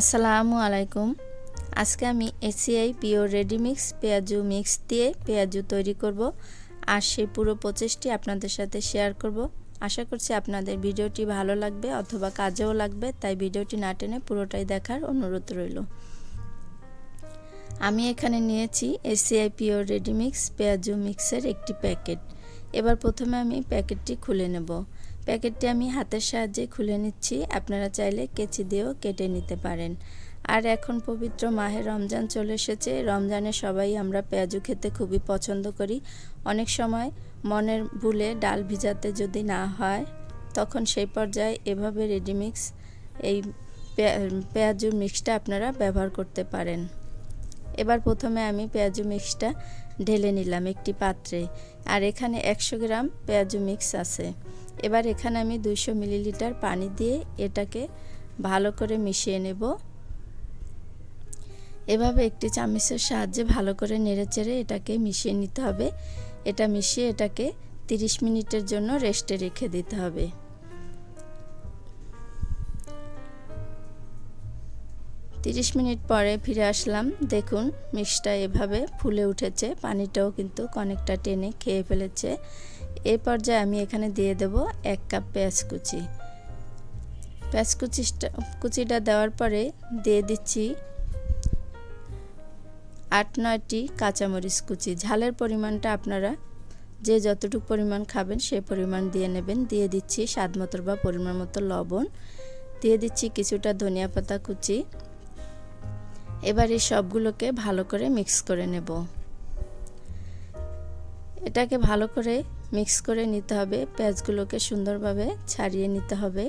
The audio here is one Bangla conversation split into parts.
আসসালামু আলাইকুম। আজকে আমি এসিআই পিওর রেডিমিক্স পেঁয়াজু মিক্স দিয়ে পেঁয়াজু তৈরি করব আর সেই পুরো প্রচেষ্টি আপনাদের সাথে শেয়ার করব। আশা করছি আপনাদের ভিডিওটি ভালো লাগবে অথবা কাজেও লাগবে, তাই ভিডিওটি না টেনে পুরোটাই দেখার অনুরোধ রইল। আমি এখানে নিয়েছি এসিআই পিওর রেডিমিক্স পেঁয়াজু মিক্সের একটি প্যাকেট। এবার প্রথমে আমি প্যাকেটটি খুলে নেব। প্যাকেটটি আমি হাতের সাহায্যে খুলে নিচ্ছি। আপনারা চাইলে কেচি দিয়েও কেটে নিতে পারেন। আর এখন পবিত্র মাহে রমজান চলে এসেছে। রমজানে সবাই আমরা পেঁয়াজু খেতে খুবই পছন্দ করি। অনেক সময় মনের ভুলে ডাল ভিজাতে যদি না হয়, তখন সেই পর্যায়ে এভাবে রেডিমিক্স এই পেঁয়াজুর মিক্সটা আপনারা ব্যবহার করতে পারেন। এবার প্রথমে আমি পেঁয়াজু মিক্সটা ঢেলে নিলাম একটি পাত্রে। আর এখানে একশো গ্রাম পেঁয়াজু মিক্স আছে। এবার এখানে আমি দুইশো মিলিলিটার পানি দিয়ে এটাকে ভালো করে মিশিয়ে নেব। এভাবে একটি চামচের সাহায্যে ভালো করে নেড়েচেড়ে এটাকে মিশিয়ে নিতে হবে। এটা মিশিয়ে এটাকে 30 মিনিটের জন্য রেস্টে রেখে দিতে হবে। তিরিশ মিনিট পরে ফিরে আসলাম। দেখুন মিক্সটা এভাবে ফুলে উঠেছে। পানিটাও কিন্তু অনেকটা টেনে খেয়ে ফেলেছে। এই পর্যায়ে আমি এখানে দিয়ে দেব এক কাপ পেঁয়াজ কুচি। পেঁয়াজ কুচিটা কুচিটা দেওয়ার পরে দিয়ে দিচ্ছি আট নয়টি কাঁচামরিচ কুচি। ঝালের পরিমাণটা আপনারা যে যতটুকু পরিমাণ খাবেন সেই পরিমাণ দিয়ে নেবেন। দিয়ে দিচ্ছি স্বাদ মতো বা পরিমাণ মতো লবণ। দিয়ে দিচ্ছি কিছুটা ধনিয়া পাতা কুচি। এবার এই সবগুলোকে ভালো করে মিক্স করে নেব। এটাকে ভালো করে মিক্স করে নিতে হবে, পেঁয়াজগুলোকে সুন্দরভাবে ছাড়িয়ে নিতে হবে।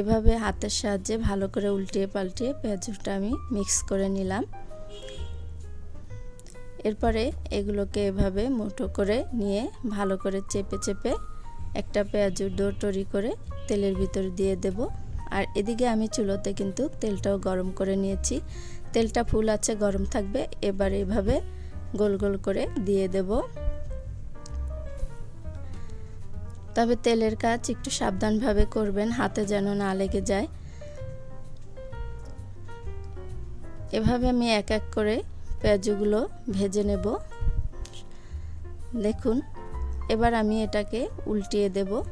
এভাবে হাতের সাহায্যে ভালো করে উল্টিয়ে পাল্টিয়ে পেঁয়াজটা আমি মিক্স করে নিলাম। এরপরে এগুলোকে এভাবে মুঠো করে নিয়ে ভালো করে চেপে চেপে একটা পেঁয়াজুর ডো তৈরি করে তেলের ভিতর দিয়ে দেব। আর এদিকে আমি চুলোতে কিন্তু তেলটাও গরম করে নিয়েছি। তেলটা ফুল আছে, গরম থাকবে, এবার এভাবে গোল গোল করে দিয়ে দেব। তবে তেলের কাজ একটু সাবধানভাবে করবেন, হাতে যেন না লেগে যায়। এভাবে আমি এক এক করে পেঁয়াজগুলো ভেজে নেব। দেখুন, এবার আমি এটাকে উল্টিয়ে দেব।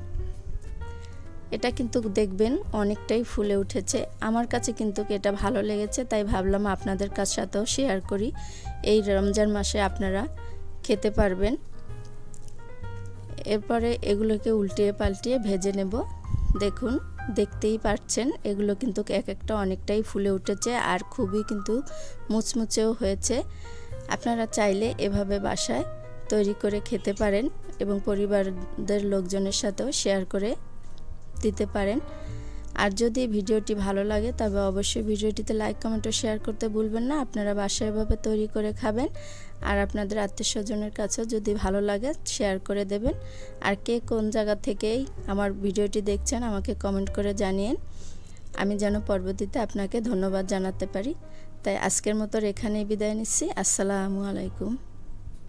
এটা কিন্তু দেখবেন অনেকটাই ফুলে উঠেছে। আমার কাছে কিন্তু এটা ভালো লেগেছে, তাই ভাবলাম আপনাদের কাছ সাথেও শেয়ার করি। এই রমজান মাসে আপনারা খেতে পারবেন। এরপরে এগুলোকে উল্টিয়ে পাল্টিয়ে ভেজে নেব। দেখুন, দেখতেই পাচ্ছেন এগুলো কিন্তু এক একটা অনেকটাই ফুলে উঠেছে আর খুবই কিন্তু মুচমুচেও হয়েছে। আপনারা চাইলে এভাবে বাসায় তৈরি করে খেতে পারেন এবং পরিবারদের লোকজনের সাথেও শেয়ার করে দিতে পারেন। আর যদি ভিডিওটি ভালো লাগে, তবে অবশ্যই ভিডিওটিতে লাইক কমেন্ট ও শেয়ার করতে ভুলবেন না। আপনারা বাসায় এভাবে তৈরি করে খাবেন। আর আপনাদের আত্মীয় স্বজনের কাছেও যদি ভালো লাগে শেয়ার করে দেবেন। আর কে কোন জায়গা থেকেই আমার ভিডিওটি দেখছেন, আমাকে কমেন্ট করে জানিয়েন। আমি যেন পরবর্তীতে আপনাকে ধন্যবাদ জানাতে পারি। তাই আজকের মতো এখানেই বিদায় নিচ্ছি। আসসালামু আলাইকুম।